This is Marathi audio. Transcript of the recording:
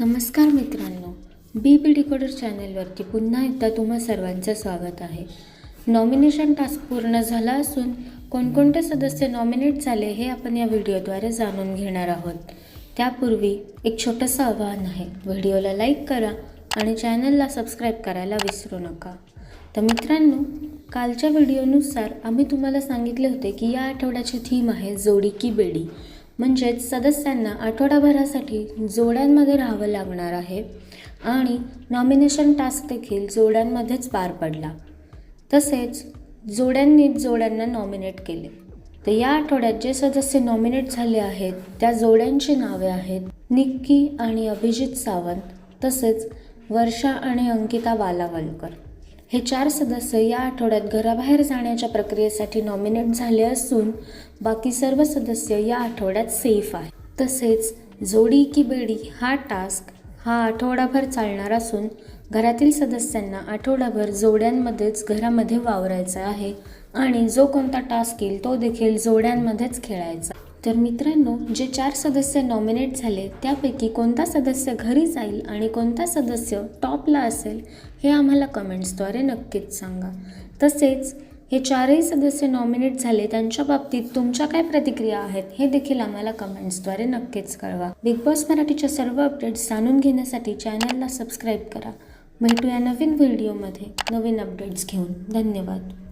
नमस्कार मित्रांनो बी बी डिकोडर चॅनलवरती पुन्हा एकदा तुम्हा सर्वांचं स्वागत आहे. नॉमिनेशन टास्क पूर्ण झाला असून कोणकोणते सदस्य नॉमिनेट झाले हे आपण या व्हिडिओद्वारे जाणून घेणार आहोत. त्यापूर्वी एक छोटंसं आव्हान आहे व्हिडिओला लाईक करा आणि चॅनलला सबस्क्राईब करायला विसरू नका. तर मित्रांनो कालच्या व्हिडिओनुसार आम्ही तुम्हाला सांगितले होते की या आठवड्याची थीम आहे जोडी की बेडी. म्हणजेच सदस्यांना आठवडाभरासाठी जोड्यांमध्ये राहावं लागणार आहे आणि नॉमिनेशन टास्क देखील जोड्यांमध्येच पार पडला. तसेच जोड्यांनी जोड्यांना नॉमिनेट केले. तर या आठवड्यात जे सदस्य नॉमिनेट झाले आहेत त्या जोड्यांची नावे आहेत निक्की आणि अभिजित सावंत तसेच वर्षा आणि अंकिता वालावलकर हे चार सदस्य या आठवड्यात घराबाहेर जाण्याच्या प्रक्रियेसाठी नॉमिनेट झाले असून बाकी सर्व सदस्य या आठवड्यात सेफ आहे तसेच जोडी की बेडी हा टास्क हा आठवडाभर चालणार असून घरातील सदस्यांना आठवडाभर जोड्यांमध्येच घरामध्ये वावरायचं आहे आणि जो कोणता टास्क येईल तो देखील जोड्यांमध्येच खेळायचा तर मित्रांनो जे चार सदस्य नॉमिनेट झाले त्यापैकी कोणता सदस्य घरी जाईल आणि कोणता सदस्य टॉपला असेल हे आम्हाला कमेंट्सद्वारे नक्कीच सांगा. तसेच हे चारही सदस्य नॉमिनेट झाले त्यांच्या बाबतीत तुमच्या काय प्रतिक्रिया आहेत हे देखील आम्हाला कमेंट्सद्वारे नक्कीच कळवा. बिग बॉस मराठीच्या सर्व अपडेट्स जाणून घेण्यासाठी चॅनलला सबस्क्राईब करा. भेटूया नवीन व्हिडिओमध्ये नवीन अपडेट्स घेऊन. धन्यवाद.